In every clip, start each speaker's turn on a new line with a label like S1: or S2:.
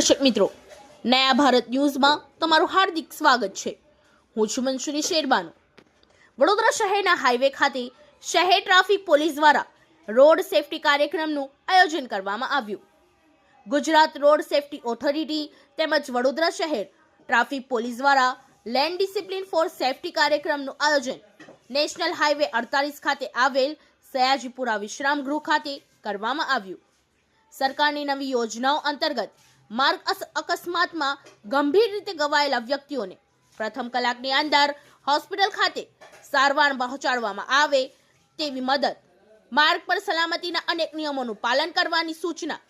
S1: દર્શક મિત્રો, નયા ભારત ન્યૂઝમાં તમારું હાર્દિક સ્વાગત છે. હું છું મનસુરી શેરબાનો. વડોદરા શહેરના હાઈવે ખાતે શહેર ટ્રાફિક પોલીસ દ્વારા રોડ સેફટી કાર્યક્રમનું આયોજન કરવામાં આવ્યું. ગુજરાત રોડ સેફટી ઓથોરિટી તેમજ વડોદરા શહેર ટ્રાફિક પોલીસ દ્વારા લેન્ડ ડિસિપ્લિન ફોર સેફટી કાર્યક્રમનું આયોજન નેશનલ હાઈવે અડતાલીસ ખાતે આવેલ સયાજીપુરા વિશ્રામ ગૃહ ખાતે કરવામાં આવ્યું. સરકારની નવી યોજનાઓ અંતર્ગત માર્ગ અકસ્માતમાં ગંભીર રીતે ગવાયેલા વ્યક્તિઓને પ્રથમ કલાકની અંદર હોસ્પિટલ ખાતે સારવાર પહોંચાડવામાં આવે તેવી મદદ, માર્ગ પર સલામતીના અનેક નિયમોનું પાલન કરવાની સૂચના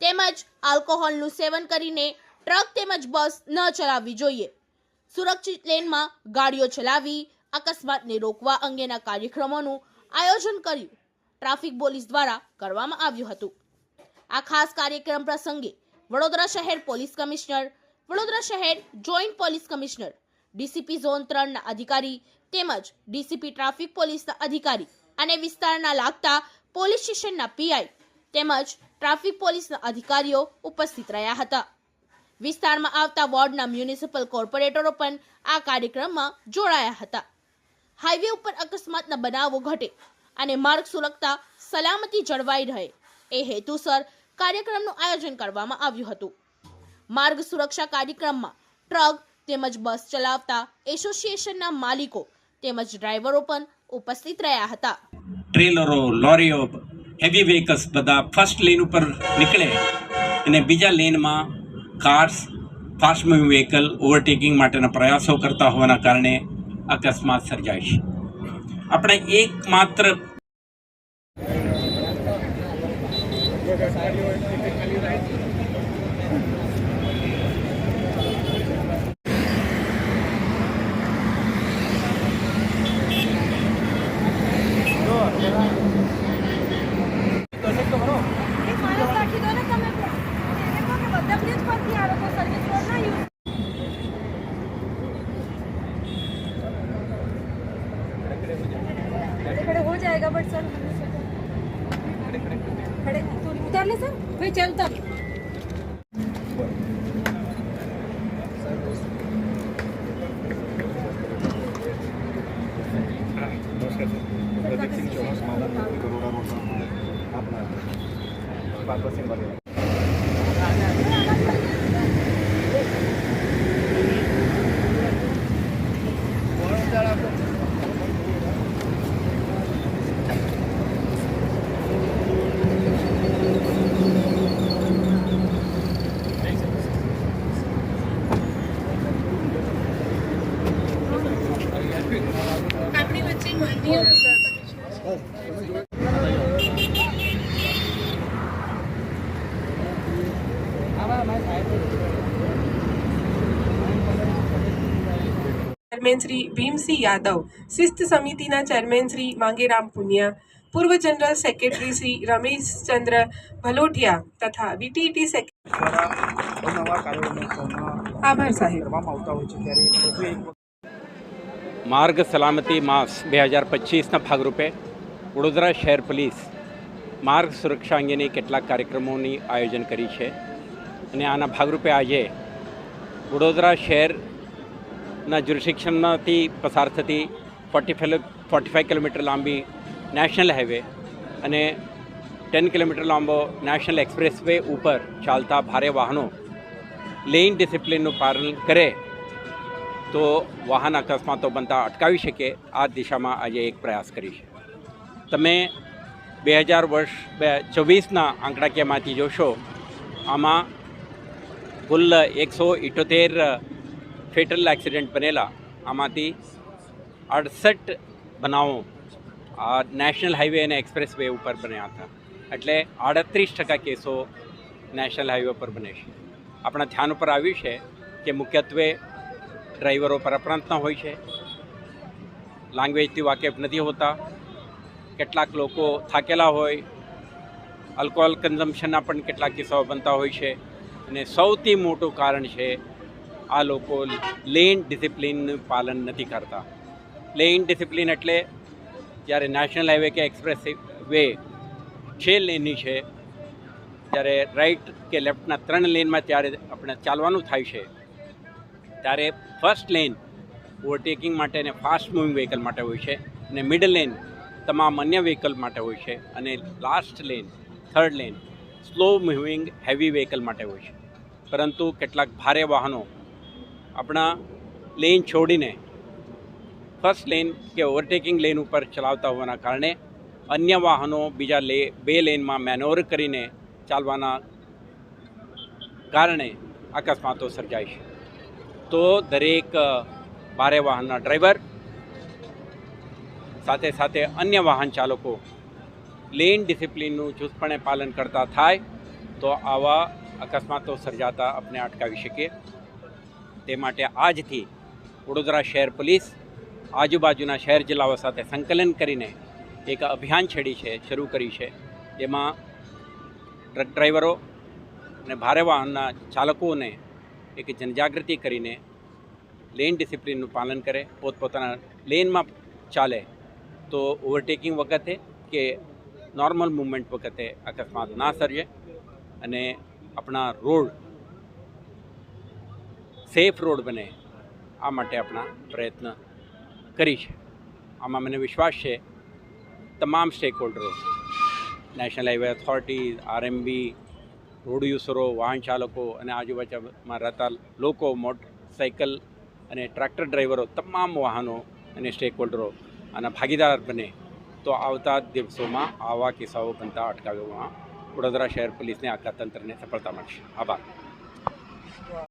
S1: તેમજ આલ્કોહોલનું સેવન કરીને ટ્રક તેમજ બસ ન ચલાવવી જોઈએ. સુરક્ષિત લેનમાં ગાડીઓ ચલાવી, અકસ્માતને રોકવા અંગેના કાર્યક્રમોનું આયોજન કર્યું. ટ્રાફિક પોલીસ દ્વારા કરવામાં આવ્યું હતું. આ ખાસ કાર્યક્રમ પ્રસંગે વડોદરા શહેર પોલીસ કમિશનર, વડોદરા શહેર joint police commissioner, DCP zone ત્રણના અધિકારી તેમજ ડીસીપી ટ્રાફિક પોલીસના અધિકારી અને વિસ્તારના લાગતા પોલીસ સ્ટેશનના પીઆઈ તેમજ ટ્રાફિક પોલીસના અધિકારીઓ ઉપસ્થિત રહ્યા હતા. વિસ્તારમાં આવતા વોર્ડના મ્યુનિસિપલ કોર્પોરેટરો પણ આ કાર્યક્રમમાં જોડાયા હતા. હાઈવે ઉપર અકસ્માતના બનાવો ઘટે અને માર્ગ સુરક્ષા સલામતી જળવાઈ રહે. એ હેતુસર કાર્યક્રમનું આયોજન કરવામાં આવ્યું હતું. માર્ગ સુરક્ષા કાર્યક્રમમાં ટ્રક તેમજ બસ ચલાવતા એસોસિએશનના માલિકો તેમજ ડ્રાઈવરો પણ ઉપસ્થિત રહ્યા હતા.
S2: ટ્રેલરો, લોરીઓ, હેવી વ્હીકલ્સ બધા ફર્સ્ટ લેન ઉપર નીકળે અને બીજા લેનમાં cars, fast moving vehicle, overtaking માટેના પ્રયાસો કરતા હોવાના કારણે અકસ્માત સર્જાય છે. આપણે એકમાત્ર
S3: એક করে চলতাম আপনার
S4: ચેરમેન શ્રી ભીમસિંહ યાદવ શિસ્ત સમિતિના ચેરમેન શ્રી માંગેરામ પુનિયા પૂર્વ જનરલ સેક્રેટરી શ્રી રમેશચંદ્ર ભલોટિયા તથા વીટીટી સેક્રેટરી
S5: દ્વારા અવનવા કાર્યક્રમોમાં
S4: આભાર સાહેબ
S5: કરવામાં આવતા હોય છે ત્યારે વધુ એક વખત
S2: માર્ગ સલામતી માસ બે હજાર પચીસના ભાગરૂપે વડોદરા શહેર પોલીસ માર્ગ સુરક્ષા અંગેની કેટલાક કાર્યક્રમોની આયોજન કરી છે અને આના ભાગરૂપે આજે વડોદરા શહેરના જ્યુરિસ્ડિક્શનમાંથી પસાર થતી forty five forty five kilometre લાંબી નેશનલ હાઈવે અને ટેન કિલોમીટર લાંબો નેશનલ એક્સપ્રેસ વે ઉપર ચાલતા ભારે વાહનો લેઇન ડિસિપ્લિનનું પાલન કરે તો વાહન અકસ્માતો બનતા અટકાવી શકે આ દિશામાં આજે એક પ્રયાસ કરી છે. તમે બે હજાર વર્ષ, બે ચોવીસના આંકડાકીયમાંથી જોશો, આમાં કુલ એકસો ઇઠોતેર ફેટલ એક્સિડન્ટ બનેલા. આમાંથી અડસઠ બનાવો આ નેશનલ હાઈવે અને એક્સપ્રેસ વે ઉપર બન્યા હતા. એટલે આડત્રીસ ટકા કેસો નેશનલ હાઈવે પર બને છે. આપણા ધ્યાન ઉપર આવ્યું છે કે મુખ્યત્વે ડ્રાઈવરો પર અપ્રાંતના હોય છે. લેંગ્વેજથી વાકેફ નથી હોતા. કેટલાક લોકો થાકેલા હોય. આલ્કોહોલ કન્ઝમ્પશનના પણ કેટલાક કિસ્સાઓ બનતા હોય છે. અને સૌથી મોટું કારણ છે, આ લોકો લેન ડિસિપ્લિનનું પાલન નથી કરતા. લેન ડિસિપ્લિન એટલે જ્યારે નેશનલ હાઈવે કે એક્સપ્રેસ વે છે લેનની છે જ્યારે રાઈટ કે લેફ્ટના ત્રણ લેનમાં ત્યારે આપણે ચાલવાનું થાય છે. ત્યારે ફર્સ્ટ લેન ઓવરટેકિંગ માટે અને ફાસ્ટ મૂવિંગ વ્હીકલ માટે હોય છે. અને મિડલ લેન તમામ અન્ય વ્હીકલ માટે હોય છે અને last lane third lane slow moving heavy vehicle માટે હોય છે. પરંતુ કેટલાક ભારે વાહનો આપણા લેન છોડીને ફર્સ્ટ લેન કે ઓવરટેકિંગ લેન ઉપર ચલાવતા હોવાના કારણે અન્ય વાહનો બીજા લે, બે લેનમાં મેનોવર કરીને ચાલવાના કારણે અકસ્માતો સર્જાય છે. તો દરેક ભારે વાહનના ડ્રાઈવર સાથે સાથે અન્ય વાહન ચાલકો લેન ડિસિપ્લિનનું ચુસ્તપણે પાલન કરતા થાય, તો આવા અકસ્માતો સર્જાતા આપણે અટકાવી શકીએ. તે માટે આજથી વડોદરા શહેર પોલીસ આજુબાજુના શહેર જિલ્લાઓ સાથે સંકલન કરીને એક અભિયાન છેડી છે, શરૂ કરી છે. જેમાં ટ્રક ડ્રાઈવરો અને ભારે વાહનના ચાલકોને એક જનજાગૃતિ કરીને લેન ડિસિપ્લિનનું પાલન કરે, પોતપોતાના લેનમાં ચાલે તો ઓવરટેકિંગ વખતે કે નોર્મલ મૂવમેન્ટ વખતે અકસ્માત ના સર્જે અને આપણા રોડ સેફ રોડ બને આ માટે આપણા પ્રયત્ન કરી છે. આમાં મને વિશ્વાસ છે તમામ સ્ટેક હોલ્ડરો national highway authority RMB road યુઝરો વાહન ચાલકો અને આજુબાજુમાં રહેતા લોકો મોટરસાઇકલ અને ટ્રેક્ટર ડ્રાઈવરો તમામ વાહનો અને સ્ટેક હોલ્ડરો આના ભાગીદાર બને, તો આવતા દિવસોમાં આવા કિસ્સાઓ બનતા અટકાવવામાં વડોદરા શહેર પોલીસને આખા તંત્રને સફળતા મળશે. આભાર.